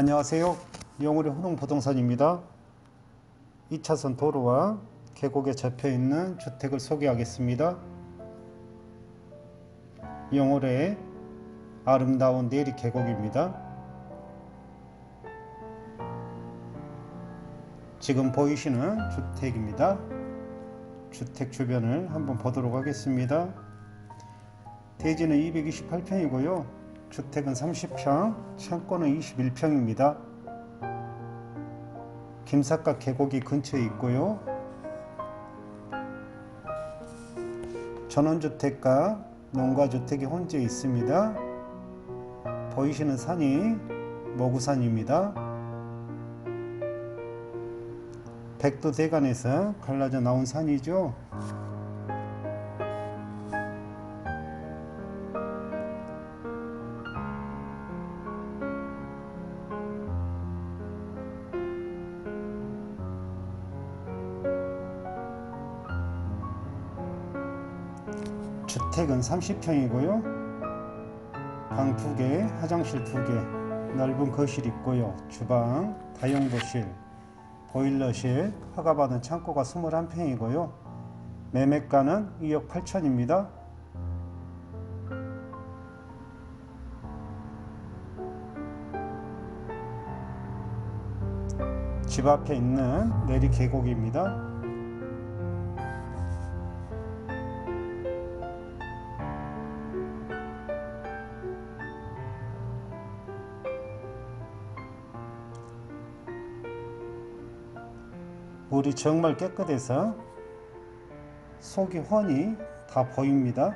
안녕하세요. 영월의 호동부동산입니다. 2차선 도로와 계곡에 접혀 있는 주택을 소개하겠습니다. 영월의 아름다운 내리 계곡입니다. 지금 보이시는 주택입니다. 주택 주변을 한번 보도록 하겠습니다. 대지는 228평이고요. 주택은 30평, 창고는 21평입니다. 김삿갓 계곡이 근처에 있고요. 전원주택과 농가주택이 혼재 있습니다. 보이시는 산이 모구산입니다. 백두대간에서 갈라져 나온 산이죠. 주택은 30평이고요. 방 2개, 화장실 2개, 넓은 거실 있고요. 주방, 다용도실, 보일러실, 허가받은 창고가 21평이고요. 매매가는 2억 8천입니다. 집 앞에 있는 내리 계곡입니다. 물이 정말 깨끗해서 속이 훤히 다 보입니다.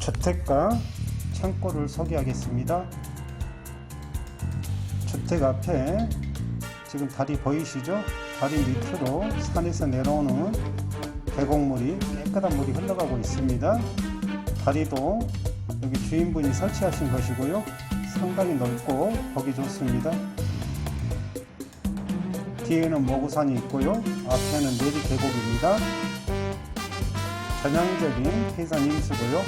주택과 창고를 소개하겠습니다. 주택 앞에 지금 다리 보이시죠? 다리 밑으로 산에서 내려오는 계곡물이 깨끗한 물이 흘러가고 있습니다. 다리도 여기 주인분이 설치하신 것이고요. 상당히 넓고 보기 좋습니다. 뒤에는 모구산이 있고요. 앞에는 내리 계곡입니다. 전형적인 해산 임수고요.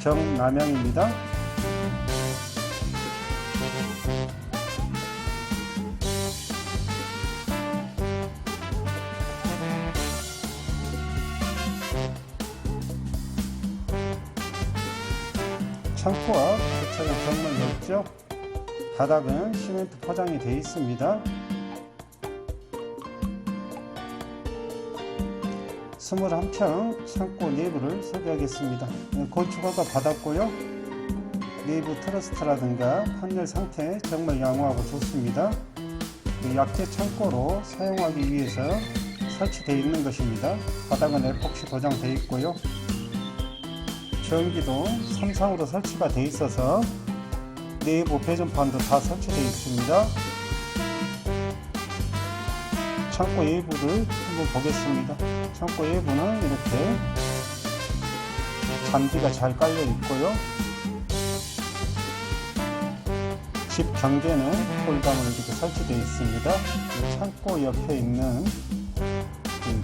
정남향입니다. 창고와 주차장 정말 넓죠? 바닥은 시멘트 포장이 되어 있습니다. 21평 창고 내부를 소개하겠습니다. 건축허가 받았고요. 내부 트러스트라든가 판넬 상태 정말 양호하고 좋습니다. 그 약재 창고로 사용하기 위해서 설치되어 있는 것입니다. 바닥은 에폭시 도장되어 있고요. 전기도 삼상으로 설치가 되어 있어서 내부 배전판도 다 설치되어 있습니다. 창고 외부를 한번 보겠습니다. 창고 외부는 이렇게 잔디가 잘 깔려 있고요. 집 경계는 홀감으로 이렇게 설치되어 있습니다. 창고 옆에 있는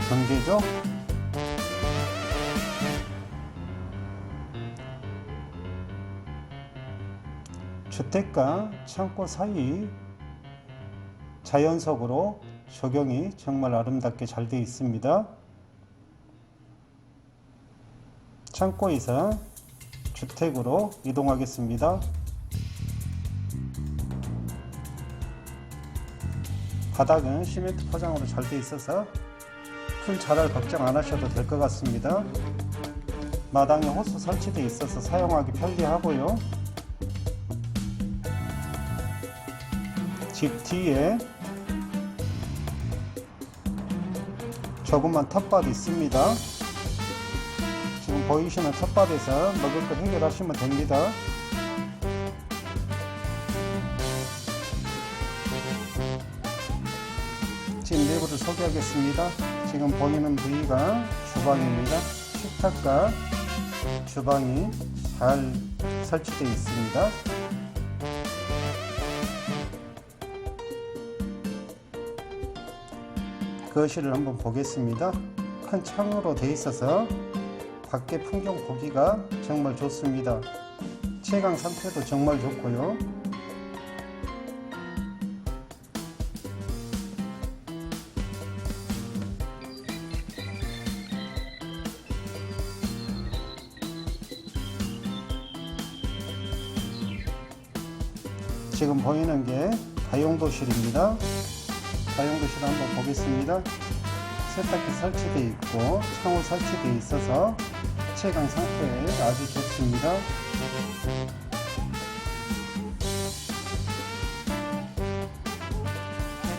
경계죠. 주택과 창고 사이 자연석으로 조경이 정말 아름답게 잘 되어 있습니다. 창고에서 주택으로 이동하겠습니다. 바닥은 시멘트 포장으로 잘 되어 있어서 큰 자랄 걱정 안 하셔도 될 것 같습니다. 마당에 호수 설치되어 있어서 사용하기 편리하고요. 집 뒤에 조그만 텃밭이 있습니다. 지금 보이시는 텃밭에서 먹을 것 해결하시면 됩니다. 집 내부를 소개하겠습니다. 지금 보이는 부위가 주방입니다. 식탁과 주방이 잘 설치되어 있습니다. 거실을 한번 보겠습니다. 큰 창으로 돼 있어서 밖에 풍경 보기가 정말 좋습니다. 채광 상태도 정말 좋고요. 지금 보이는 게 다용도실입니다. 다용도실 한번 보겠습니다. 세탁기 설치되어 있고 창호 설치되어 있어서 채광 상태 아주 좋습니다.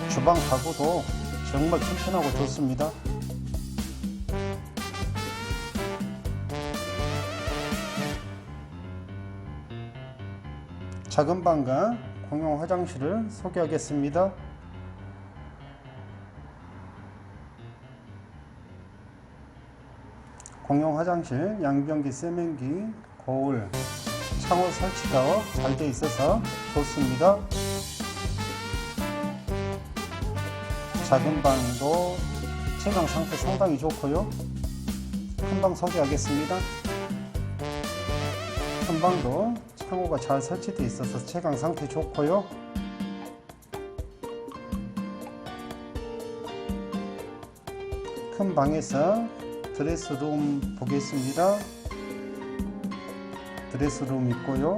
주방 가구도 정말 튼튼하고 좋습니다. 작은 방과 공용 화장실을 소개하겠습니다. 공용 화장실, 양변기, 세면기, 거울, 창호 설치가 잘 돼 있어서 좋습니다. 작은 방도 채광 상태 상당히 좋고요. 큰 방 소개하겠습니다. 큰 방도 창호가 잘 설치되어 있어서 채광 상태 좋고요. 큰 방에서 드레스룸 보겠습니다. 드레스룸 있고요.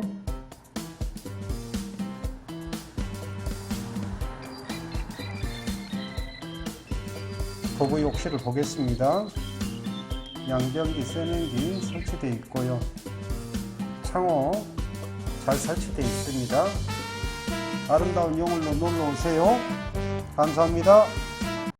부부 욕실을 보겠습니다. 양변기, 세면기 설치되어 있고요. 창호 잘 설치되어 있습니다. 아름다운 영월로 놀러 오세요. 감사합니다.